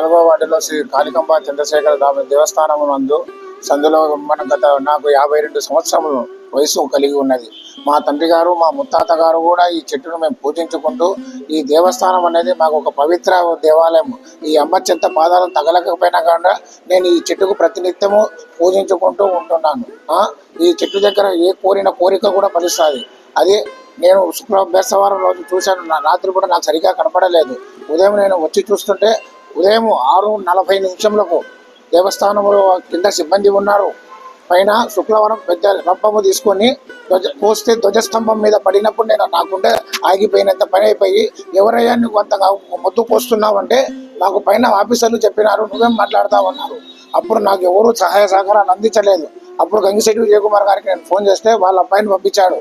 నాలుగో వార్డులో శ్రీ కాళికంబ చంద్రశేఖర స్వామి దేవస్థానం నందు సందులో మన గత నాకు యాభై రెండు సంవత్సరములు వయసు కలిగి ఉన్నది. మా తండ్రి గారు మా ముత్తాత గారు కూడా ఈ చెట్టును మేము పూజించుకుంటూ ఈ దేవస్థానం అనేది మాకు ఒక పవిత్ర దేవాలయం. ఈ అమ్మ చెంత పాదాలను తగలకపోయినా కాకుండా నేను ఈ చెట్టుకు ప్రతినిత్యము పూజించుకుంటూ ఉంటున్నాను. ఈ చెట్టు దగ్గర ఏ కోరిన కోరిక కూడా ఫలిస్తుంది. అది నేను శుక్ర బేస్తవారం రోజు చూశాను. నా రాత్రి కూడా నాకు సరిగా కనపడలేదు. ఉదయం నేను వచ్చి చూస్తుంటే ఉదయం ఆరు నలభై నిమిషంలకు దేవస్థానంలో కింద సిబ్బంది ఉన్నారు. పైన శుక్రవారం పెద్ద రంపము తీసుకొని ధ్వజ పోస్తే ధ్వజస్తంభం మీద పడినప్పుడు నేను నాకుండే ఆగిపోయినంత పని అయిపోయి ఎవరయ్యా నువ్వు అంత మొద్దు పోస్తున్నావంటే నాకు పైన ఆఫీసర్లు చెప్పినారు నువ్వేం మాట్లాడతావన్నారు అప్పుడు నాకు ఎవరు సహాయ సహకారాలు అందించలేదు. అప్పుడు గంగిశెట్టి విజయకుమార్ గారికి నేను ఫోన్ చేస్తే వాళ్ళ అబ్బాయిని పంపించాడు.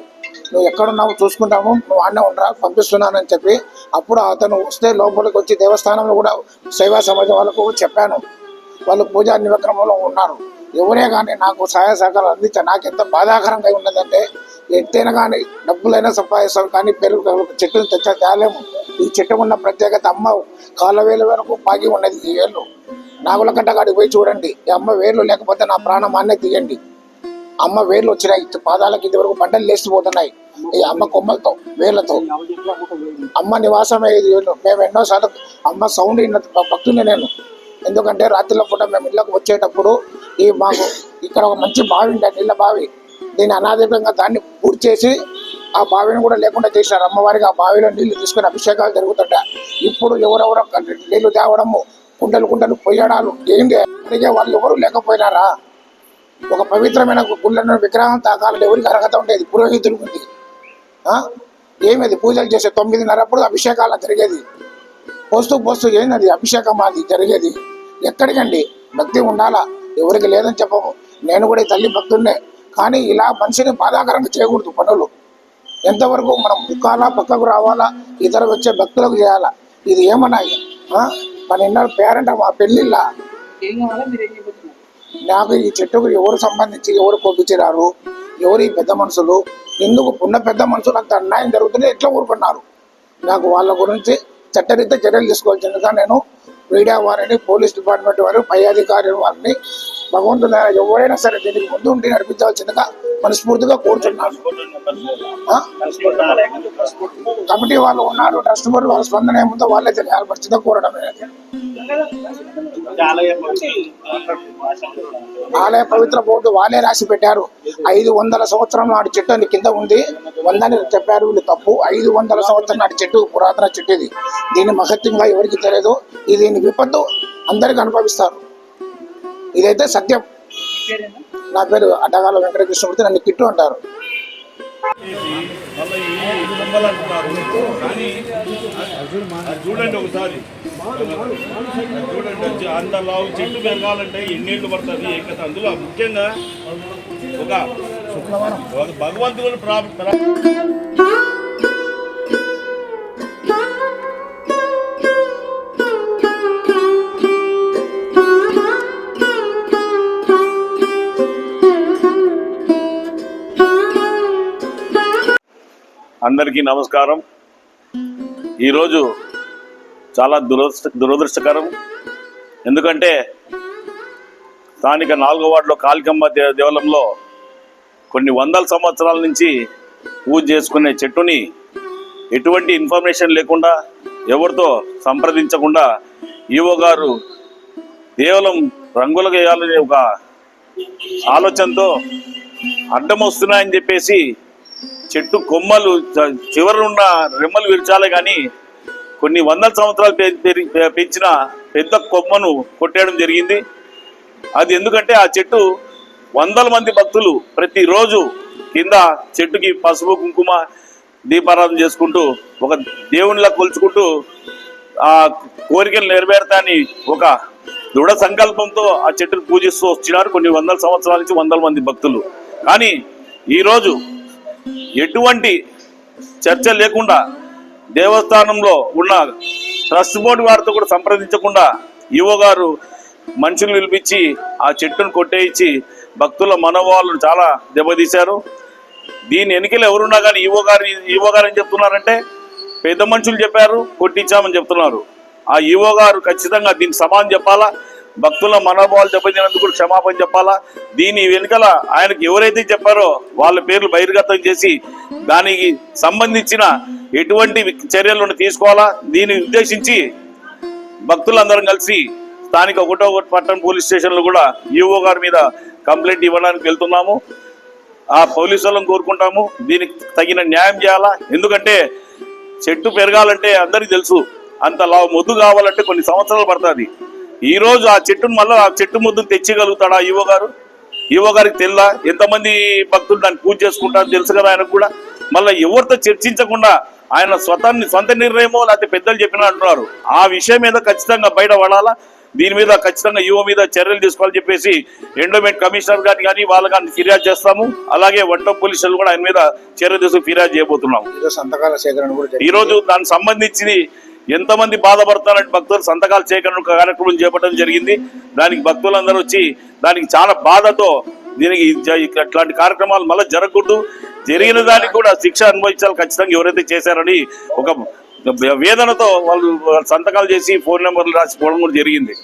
నువ్వు ఎక్కడున్నావు చూసుకుంటాము నువ్వు ఆడనే ఉండరా పంపిస్తున్నానని చెప్పి అప్పుడు అతను వస్తే లోపలికి వచ్చి దేవస్థానంలో కూడా సేవా సమాజం వాళ్ళకు చెప్పాను. వాళ్ళు పూజా నిమగ్నంలో ఉన్నారు. ఎవరే కానీ నాకు సహాయ సహకారాలు అందించా నాకు ఎంత బాధాకరంగా ఉన్నదంటే ఎంతైనా కానీ డబ్బులైనా సంపాదిస్తారు కానీ పెరుగు చెట్టును తెచ్చా తేలేము. ఈ చెట్టు ఉన్న ప్రత్యేకత అమ్మ కాళ్ళ వేలు వరకు పాగి ఉన్నది ఈ వేళ్ళు. నాగులకంట కాడికి పోయి చూడండి ఈ అమ్మ వేర్లు లేకపోతే నా ప్రాణం అన్నే తీయండి. అమ్మ వేర్లు వచ్చినాయి. పాదాలకి కింద వరకు పంటలు లేచిపోతున్నాయి ఈ అమ్మ కొమ్మలతో వేర్లతో. అమ్మ నివాసమే ఇది మేము ఎన్నోసార్లు అమ్మ సౌండ్ విన్న భక్తుని నేను. ఎందుకంటే రాత్రిలో పూట మేము ఇళ్ళకు వచ్చేటప్పుడు ఈ మాకు ఇక్కడ ఒక మంచి బావి ఉండే నీళ్ళ బావి. దీన్ని అనాధికంగా దాన్ని పూర్తి చేసి ఆ బావిని కూడా లేకుండా చేశారు అమ్మవారికి ఆ బావిలో నీళ్ళు తీసుకుని అభిషేకాలు జరుగుతుంట. ఇప్పుడు ఎవరెవరో నీళ్ళు తేవడము కుండలు కుండలు పొయ్యడాలు ఏంటి అడిగే వాళ్ళు ఎవరు లేకపోయినారా? ఒక పవిత్రమైన గుళ్ళను విగ్రహం తాకాలంటే ఎవరికి అర్హత ఉండేది పురోహితుడికి ఉంది ఆ? ఏమిది? పూజలు చేసే తొమ్మిదిన్నరప్పుడు అభిషేకాలు జరిగేది. పోస్తూ పోస్తూ ఏంది అభిషేకం అది జరిగేది. ఎక్కడికండి? భక్తి ఉండాలా? ఎవరికి లేదని చెప్పము. నేను కూడా తల్లి భక్తున్నే కానీ ఇలా మనిషిని బాధాకరంగా చేయకూడదు పనులు. ఎంతవరకు మనం ముక్కాలా పక్కకు రావాలా? ఇతర వచ్చే భక్తులకు చేయాలా? ఇది ఏమన్నా మన ఇన్నర్ పేరెంట్ మా పెళ్ళిళ్ళ. నాకు ఈ చెట్టుకు ఎవరు సంబంధించి ఎవరు పంపించినారు ఎవరు ఈ పెద్ద మనుషులు? ఎందుకు ఉన్న పెద్ద మనుషులు అంత అన్యాయం జరుగుతుంటే ఎట్లా ఊరుకున్నారు? నాకు వాళ్ళ గురించి చట్టరీత్యా చర్యలు తీసుకోవాల్సిందిగా నేను మీడియా వారిని పోలీస్ డిపార్ట్మెంట్ వారు పై అధికారులు వారిని భగవంతుని ఎవరైనా సరే దీనికి ముందు ఉండి నడిపించవలసిందిగా మనస్ఫూర్తిగా కోరుచున్నాను. కమిటీ వాళ్ళు ఉన్నారు ట్రస్ట్ బోర్డు వాళ్ళ స్పందన ఏముందో వాళ్ళే తెలియాలి పరిస్థితిగా కోరడమే ఆలయ పవిత్ర బోర్డు వాళ్ళే రాసి పెట్టారు. ఐదు వందల సంవత్సరం నాటి చెట్టు అని కింద ఉంది. వందని చెప్పారు వీళ్ళు తప్పు. ఐదు వందల సంవత్సరం నాటి చెట్టు పురాతన చెట్టు ఇది. దీని మహత్యంగా ఎవరికి తెలియదు? ఇది దీని విపత్తు అందరికి అనుభవిస్తారు. ఇదైతే సత్యం. నా పేరు అడ్డగాల వెంకటకృష్ణమూర్తి నన్ను కిట్టు అంటారు. చూడండి ఒకసారి. చూడండి అది అంత లావు చెట్టు పెరగాలంటే ఎన్నేళ్ళు పడుతుంది ఏ కథ అందులో ముఖ్యంగా ఒక ఒక భగవంతుని అందరికీ నమస్కారం. ఈరోజు చాలా దురదృష్ట దురదృష్టకరం. ఎందుకంటే స్థానిక నాలుగో వార్డులో కాళికమ్మ దే దేవాలయంలో కొన్ని వందల సంవత్సరాల నుంచి పూజ చేసుకునే చెట్టుని ఎటువంటి ఇన్ఫర్మేషన్ లేకుండా ఎవరితో సంప్రదించకుండా ఈవో గారు కేవలం రంగులు వేయాలనే ఒక ఆలోచనతో అడ్డం వస్తున్నాయని చెప్పేసి చెట్టు కొమ్మలు చ- ఉన్న రెమ్మలు విరచాలే కానీ కొన్ని వందల సంవత్సరాలు పెంచిన పెద్ద కొమ్మను కొట్టేయడం జరిగింది. అది ఎందుకంటే ఆ చెట్టు వందల మంది భక్తులు ప్రతిరోజు కింద చెట్టుకి పసుపు కుంకుమ దీపారాధన చేసుకుంటూ ఒక దేవునిలా కొలుచుకుంటూ ఆ కోరికలు నెరవేరుతాయని ఒక దృఢ సంకల్పంతో ఆ చెట్టును పూజిస్తూ వచ్చినారు కొన్ని వందల సంవత్సరాల నుంచి వందల మంది భక్తులు. కానీ ఈరోజు ఎటువంటి చర్చ లేకుండా దేవస్థానంలో ఉన్న ట్రస్ట్ బోర్డు వారితో కూడా సంప్రదించకుండా ఈవో గారు మనుషులు పిలిపించి ఆ చెట్టును కొట్టేయించి భక్తుల మనోభావాలను చాలా దెబ్బతీశారు. దీని ఎన్నికలు ఎవరున్నా కానీ ఈవో గారు ఈవో గారు ఏం చెప్తున్నారంటే పెద్ద మనుషులు చెప్పారు కొట్టించామని చెప్తున్నారు. ఆ ఈవో గారు ఖచ్చితంగా దీనికి సమానం చెప్పాలా? భక్తుల మనోభావాలు దెబ్బతినందుకు క్షమాపణ చెప్పాలా? దీని వెనుకల ఆయనకు ఎవరైతే చెప్పారో వాళ్ళ పేర్లు బహిర్గతం చేసి దానికి సంబంధించిన ఎటువంటి చర్యలను తీసుకోవాలా? దీన్ని ఉద్దేశించి భక్తులందరం కలిసి స్థానిక ఒకటో ఒకటి పట్టణ పోలీస్ స్టేషన్లో కూడా ఈఓ గారి మీద కంప్లైంట్ ఇవ్వడానికి వెళ్తున్నాము. ఆ పోలీసు వాళ్ళని కోరుకుంటాము. దీనికి తగిన న్యాయం చేయాలా? ఎందుకంటే చెట్టు పెరగాలంటే అందరికీ తెలుసు అంత లా మొద్దు కావాలంటే కొన్ని సంవత్సరాలు పడుతుంది. ఈ రోజు ఆ చెట్టును మళ్ళీ ఆ చెట్టు ముద్దును తెచ్చగలుగుతాడా ఈవో గారు? ఈవో గారికి తెల్లా? ఎంతమంది భక్తులు దాన్ని పూజ చేసుకుంటారో తెలుసు కదా ఆయనకు కూడా. మళ్ళీ ఎవరితో చర్చించకుండా ఆయన స్వతాన్ని సొంత నిర్ణయమో లేకపోతే పెద్దలు చెప్పినా అంటున్నారు. ఆ విషయం మీద ఖచ్చితంగా బయట పడాలా? దీని మీద ఖచ్చితంగా యువ మీద చర్యలు తీసుకోవాలని చెప్పేసి ఎండోమెంట్ కమిషనర్ గారిని కానీ వాళ్ళ కానీ ఫిర్యాదు చేస్తాము. అలాగే వంట పోలీసులు కూడా ఆయన మీద చర్య తీసుకుని ఫిర్యాదు చేయబోతున్నాము. ఈరోజు సంతకాల సేకరణ. ఈ రోజు దానికి సంబంధించి ఎంతమంది బాధపడుతున్నారంటే భక్తులు సంతకాలు సేకరణ కార్యక్రమం చేపట్టడం జరిగింది. దానికి భక్తులందరూ వచ్చి దానికి చాలా బాధతో దీనికి ఇట్లాంటి కార్యక్రమాలు మళ్ళీ జరగకూడదు. జరిగిన దానికి కూడా శిక్ష అనుభవించాలి ఖచ్చితంగా ఎవరైతే చేశారని ఒక వేదనతో వాళ్ళు సంతకాలు చేసి ఫోన్ నెంబర్లు రాసిపోవడం కూడా జరిగింది.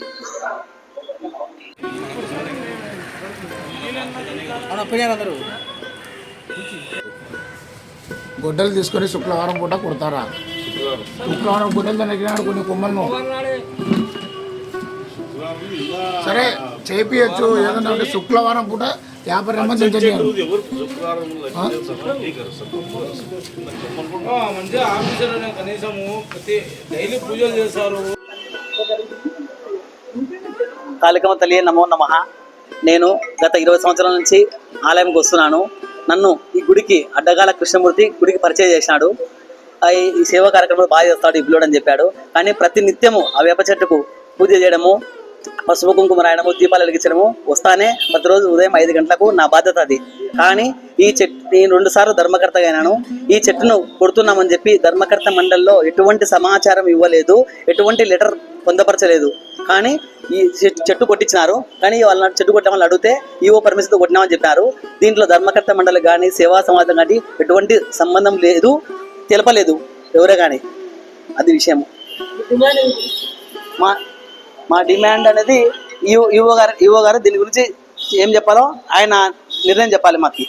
గొడ్డలు తీసుకొని శుక్రవారం పూట కొడతారా? శుక్రవారం కొన్ని కొమ్మలను. సరే చేపియచ్చు. ఏదన్నా అంటే శుక్రవారం పూట యాభై మంది ఇంజనీర్ కనీసము ప్రతి డైలీ పూజలు చేస్తారు కాళికమ్మ తల్లి నమో నమ. నేను గత ఇరవై సంవత్సరాల నుంచి ఆలయంకి వస్తున్నాను. నన్ను ఈ గుడికి అడ్డగాల కృష్ణమూర్తి గుడికి పరిచయం చేసినాడు. ఈ ఈ సేవా కార్యక్రమాలు బాగా చేస్తాడు ఈ పిల్లోడు అని చెప్పాడు. కానీ ప్రతి నిత్యము ఆ వేప చెట్టుకు పూజ చేయడము పసుపు కుంకుమ రాయడము దీపాలు వెలిగించడము వస్తానే ప్రతిరోజు ఉదయం ఐదు గంటలకు నా బాధ్యత అది. కానీ ఈ చెట్టు నేను రెండు సార్లు ధర్మకర్తగా అయినాను. ఈ చెట్టును కొడుతున్నామని చెప్పి ధర్మకర్త మండలిలో ఎటువంటి సమాచారం ఇవ్వలేదు ఎటువంటి లెటర్ పొందపరచలేదు. కానీ ఈ చెట్టు చెట్టు కొట్టించినారు. కానీ వాళ్ళ చెట్టు కొట్టామని అడిగితే ఈవో పర్మిషన్తో కొట్టినామని చెప్పారు. దీంట్లో ధర్మకర్త మండలి కానీ సేవా సమాజం కానీ ఎటువంటి సంబంధం లేదు. తెలపలేదు ఎవరే కానీ అది విషయం. మా మా డిమాండ్ అనేది ఈవో గారు ఈవో గారు దీని గురించి ఏం చెప్పాలో ఆయన నిర్ణయం చెప్పాలి మాకు?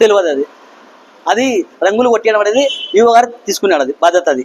తెలియదు అది. అది రంగులు కొట్టడం అనేది ఈవో గారు తీసుకున్నాడు అది బాధ్యత అది.